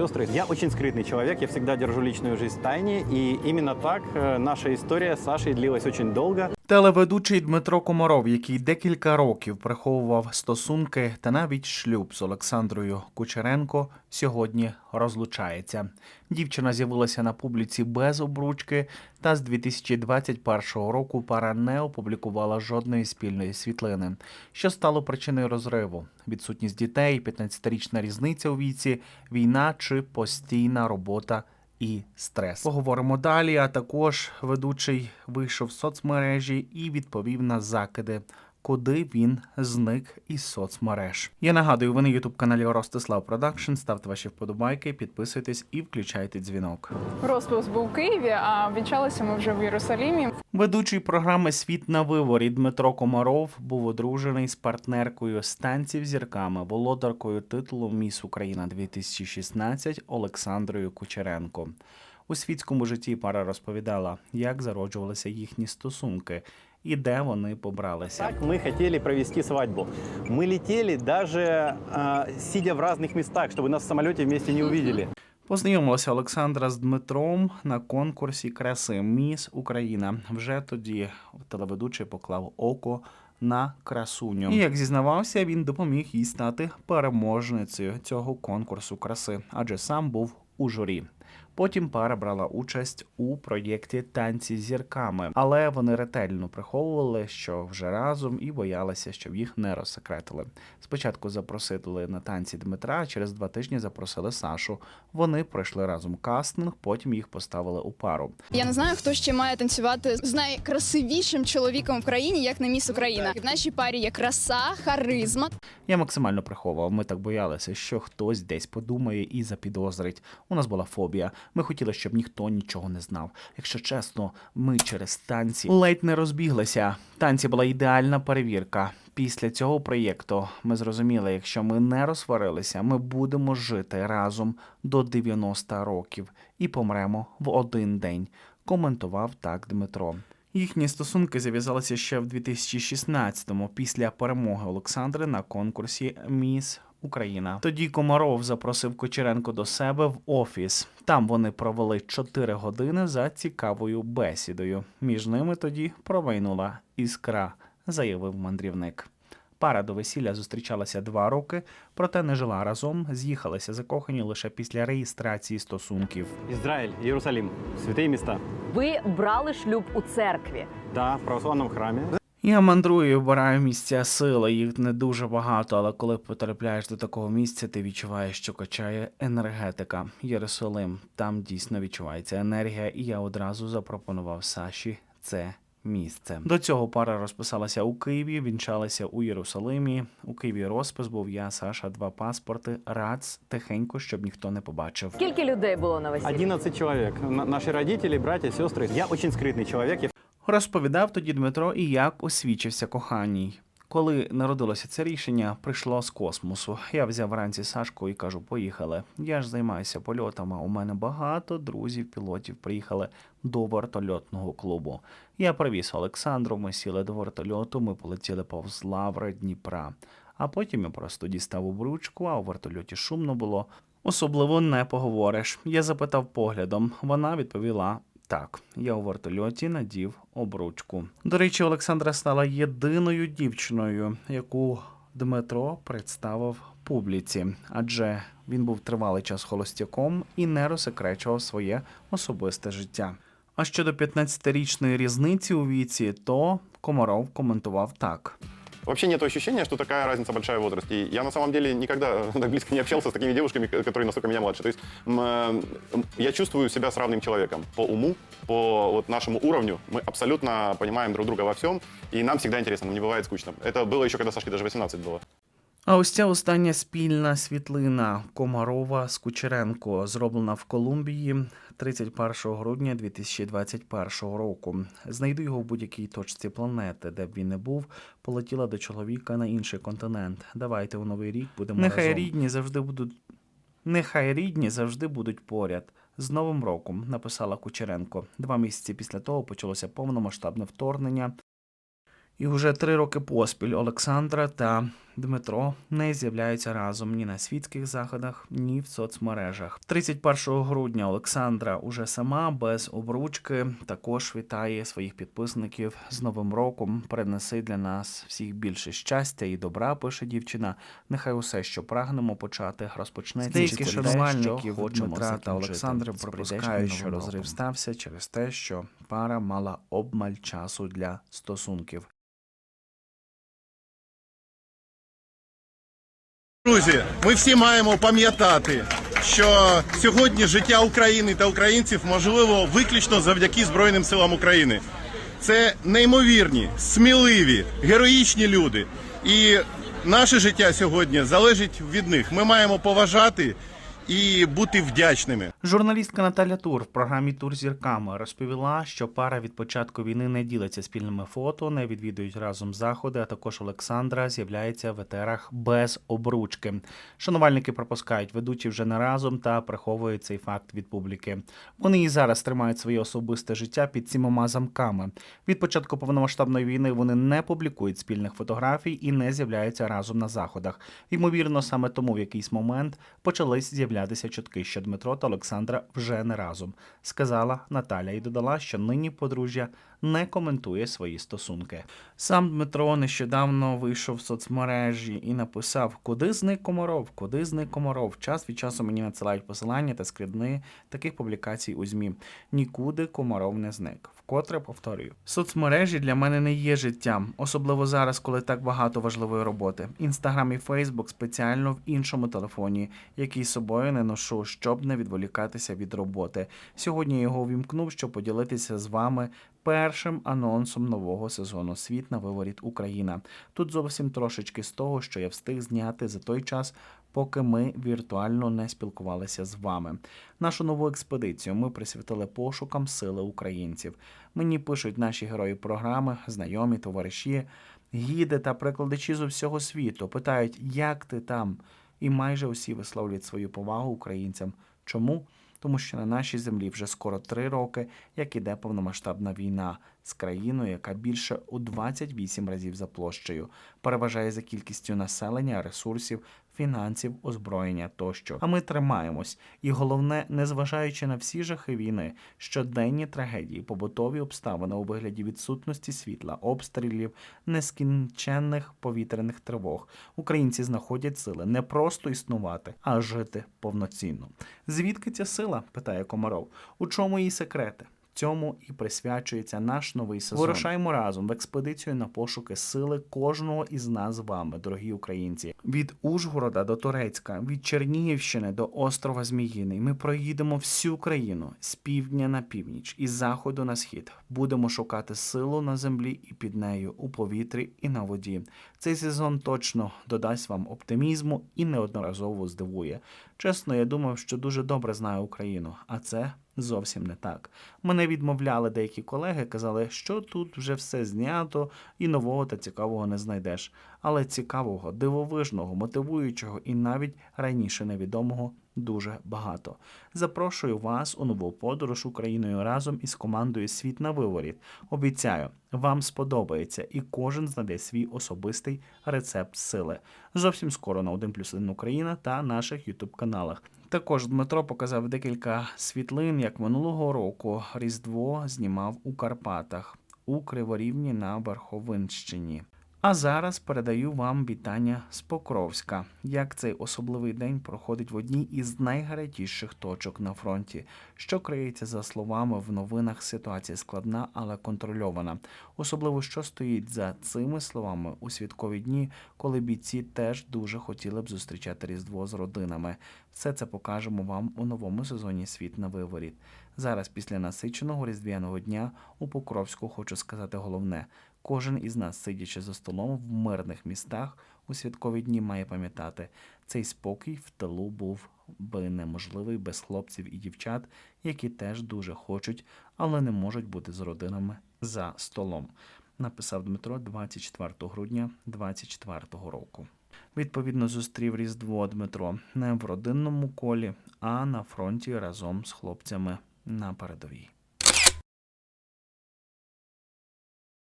Сестры, я очень скрытный человек, я всегда держу личную жизнь в тайне, и именно так э, наша история с Сашей длилась очень долго. Телеведучий Дмитро Комаров, який декілька років приховував стосунки та навіть шлюб з Олександрою Кучеренко, сьогодні розлучається. Дівчина з'явилася на публіці без обручки, та з 2021 року пара не опублікувала жодної спільної світлини, що стало причиною розриву: відсутність дітей, 15-річна різниця у віці, війна чи постійна робота і стрес. Поговоримо далі. А також ведучий вийшов в соцмережі і відповів на закиди. Куди він зник із соцмереж? Я нагадую, ви на ютуб каналі Ростислав Продакшн. Ставте ваші вподобайки, підписуйтесь і включайте дзвінок. Розпис був в Києві, а вінчалися ми вже в Єрусалімі. Ведучий програми Світ на виворі Дмитро Комаров був одружений з партнеркою станців зірками, володаркою титулу Міс Україна 2016 Олександрою Кучеренко. У світському житті пара розповідала, як зароджувалися їхні стосунки і де вони побралися. Так мы хотели провести свадьбу. Мы летели даже э, сидя в разных местах, чтобы нас в самолете вместе не увидели. Познайомилася Олександра з Дмитром на конкурсі краси Міс Україна. Вже тоді телеведучий поклав око на красуню. І як зізнавався, він допоміг їй стати переможницею цього конкурсу краси, адже сам був у журі. Потім пара брала участь у проєкті танці з зірками, але вони ретельно приховували, що вже разом і боялися, щоб їх не розсекретили. Спочатку запросили на танці Дмитра, а через два тижні запросили Сашу. Вони пройшли разом кастинг, потім їх поставили у пару. Я не знаю, хто ще має танцювати з найкрасивішим чоловіком в країні, як на міс Україна. В нашій парі є краса, харизма. Я максимально приховував. Ми так боялися, що хтось десь подумає і запідозрить. У нас була фобія. Ми хотіли, щоб ніхто нічого не знав. Якщо чесно, ми через танці ледь не розбіглися. Танці була ідеальна перевірка. Після цього проєкту ми зрозуміли, якщо ми не розсварилися, ми будемо жити разом до 90 років і помремо в один день. Коментував так Дмитро. Їхні стосунки зав'язалися ще в 2016-му після перемоги Олександри на конкурсі Міс Україна. Тоді Комаров запросив Кочеренко до себе в офіс. Там вони провели 4 години за цікавою бесідою. Між ними тоді промайнула іскра, заявив мандрівник. Пара до весілля зустрічалася два роки, проте не жила разом, з'їхалися закохані лише після реєстрації стосунків. Израиль, Иерусалим, святые места. Ви брали шлюб у церкві. Да, в православном храме. Я мандрую, і обираю місця сили. Їх не дуже багато, але коли потрапляєш до такого місця, ти відчуваєш, що качає енергетика. Єрусалим, там дійсно відчувається енергія, і я одразу запропонував Саші це місце. До цього пара розписалася у Києві, вінчалася у Єрусалимі. У Києві розпис був я, Саша, два паспорти, рац, тихенько, щоб ніхто не побачив. Скільки людей було на весіллі? 11 человек. На- наши родители, братья, сестры. Я очень скрытный человек, я Розповідав тоді Дмитро і як освічився коханій. Коли народилося це рішення, прийшло з космосу. Я взяв вранці Сашку і кажу: поїхали. Я ж займаюся польотами. У мене багато друзів, пілотів приїхали до вертольотного клубу. Я привіз Олександру. Ми сіли до вертольоту. Ми полетіли повз лаври Дніпра. А потім я просто дістав обручку, а у вертольоті шумно було. Особливо не поговориш. Я запитав поглядом. Вона відповіла так, я у вертольоті надів обручку. До речі, Олександра стала єдиною дівчиною, яку Дмитро представив публіці, адже він був тривалий час холостяком і не розсекречував своє особисте життя. А щодо 15-річної різниці у віці, то Комаров коментував так. Вообще нет ощущения, что такая разница большая в возрасте. И я на самом деле никогда так близко не общался с такими девушками, которые настолько меня младше. То есть я чувствую себя с равным человеком по уму, по вот нашему уровню. Мы абсолютно понимаем друг друга во всем, и нам всегда интересно, нам не бывает скучно. Это было еще, когда Сашке даже 18 было. А ось ця остання спільна світлина Комарова з Кучеренко, зроблена в Колумбії 31 грудня 2021 року. Знайду його в будь-якій точці планети, де б він не був, полетіла до чоловіка на інший континент. Давайте у новий рік будемо Нехай разом. рідні завжди будуть. Нехай рідні завжди будуть поряд. З Новим роком написала Кучеренко. Два місяці після того почалося повномасштабне вторгнення. І вже три роки поспіль Олександра та Дмитро не з'являється разом ні на світських заходах, ні в соцмережах. 31 грудня Олександра уже сама без обручки також вітає своїх підписників з Новим роком. Перенеси для нас всіх більше щастя і добра, пише дівчина. Нехай усе, що прагнемо почати, розпочнеться. Деякі шанувальники Дмитра та. Олександри припускають, що розрив роком. стався через те, що пара мала обмаль часу для стосунків. Друзі, ми всі маємо пам'ятати, що сьогодні життя України та українців можливо виключно завдяки Збройним силам України. Це неймовірні, сміливі, героїчні люди. І наше життя сьогодні залежить від них. Ми маємо поважати і бути вдячними. Журналістка Наталя Тур в програмі Тур зірками розповіла, що пара від початку війни не ділиться спільними фото, не відвідують разом заходи. А також Олександра з'являється в етерах без обручки. Шанувальники пропускають ведучі вже не разом та приховують цей факт від публіки. Вони і зараз тримають своє особисте життя під сімома замками. Від початку повномасштабної війни вони не публікують спільних фотографій і не з'являються разом на заходах. Ймовірно, саме тому в якийсь момент почались з'являтися чутки, що Дмитро та Олександра вже не разом, сказала Наталя і додала, що нині подружжя не коментує свої стосунки. Сам Дмитро нещодавно вийшов в соцмережі і написав: Куди зник Комаров? Куди зник Комаров? Час від часу мені надсилають посилання та скрідни таких публікацій у ЗМІ. Нікуди Комаров не зник. Вкотре повторюю. Соцмережі для мене не є життям, особливо зараз, коли так багато важливої роботи. Інстаграм і Фейсбук спеціально в іншому телефоні, який собою не ношу, щоб не відволікатися від роботи. Сьогодні я його увімкнув, щоб поділитися з вами першим анонсом нового сезону Світ на виворіт Україна. Тут зовсім трошечки з того, що я встиг зняти за той час, поки ми віртуально не спілкувалися з вами. Нашу нову експедицію ми присвятили пошукам сили українців. Мені пишуть наші герої програми, знайомі, товариші, гіди та прикладачі з усього світу. Питають, як ти там? І майже усі висловлюють свою повагу українцям. Чому? Тому що на нашій землі вже скоро три роки, як іде повномасштабна війна з країною, яка більше у 28 разів за площею, переважає за кількістю населення, ресурсів, фінансів, озброєння тощо. А ми тримаємось. І головне, незважаючи на всі жахи війни, щоденні трагедії, побутові обставини у вигляді відсутності світла, обстрілів, нескінченних повітряних тривог, українці знаходять сили не просто існувати, а жити повноцінно. Звідки ця сила? питає Комаров. У чому її секрети? Цьому і присвячується наш новий сезон. Вирушаємо разом в експедицію на пошуки сили кожного із нас з вами, дорогі українці. Від Ужгорода до Турецька, від Чернігівщини до острова Зміїний. Ми проїдемо всю країну з півдня на північ і з заходу на схід. Будемо шукати силу на землі і під нею, у повітрі і на воді. Цей сезон точно додасть вам оптимізму і неодноразово здивує. Чесно, я думав, що дуже добре знаю Україну, а це зовсім не так. Мене відмовляли деякі колеги, казали, що тут вже все знято і нового та цікавого не знайдеш. Але цікавого, дивовижного, мотивуючого і навіть раніше невідомого дуже багато. Запрошую вас у нову подорож Україною разом із командою Світ на виворіт. Обіцяю, вам сподобається, і кожен знайде свій особистий рецепт сили. Зовсім скоро на 1 плюс 1 Україна та наших ютуб каналах. Також Дмитро показав декілька світлин, як минулого року Різдво знімав у Карпатах у Криворівні на Верховинщині. А зараз передаю вам вітання з Покровська. Як цей особливий день проходить в одній із найгарячіших точок на фронті, що криється за словами в новинах. Ситуація складна, але контрольована. Особливо що стоїть за цими словами у святкові дні, коли бійці теж дуже хотіли б зустрічати Різдво з родинами. Все це покажемо вам у новому сезоні Світ на виворіт. Зараз, після насиченого різдвяного дня, у Покровську хочу сказати головне: кожен із нас, сидячи за столом в мирних містах, у святкові дні має пам'ятати, цей спокій в тилу був би неможливий без хлопців і дівчат, які теж дуже хочуть, але не можуть бути з родинами за столом. Написав Дмитро 24 грудня 24 року. Відповідно, зустрів Різдво Дмитро не в родинному колі, а на фронті разом з хлопцями на передовій.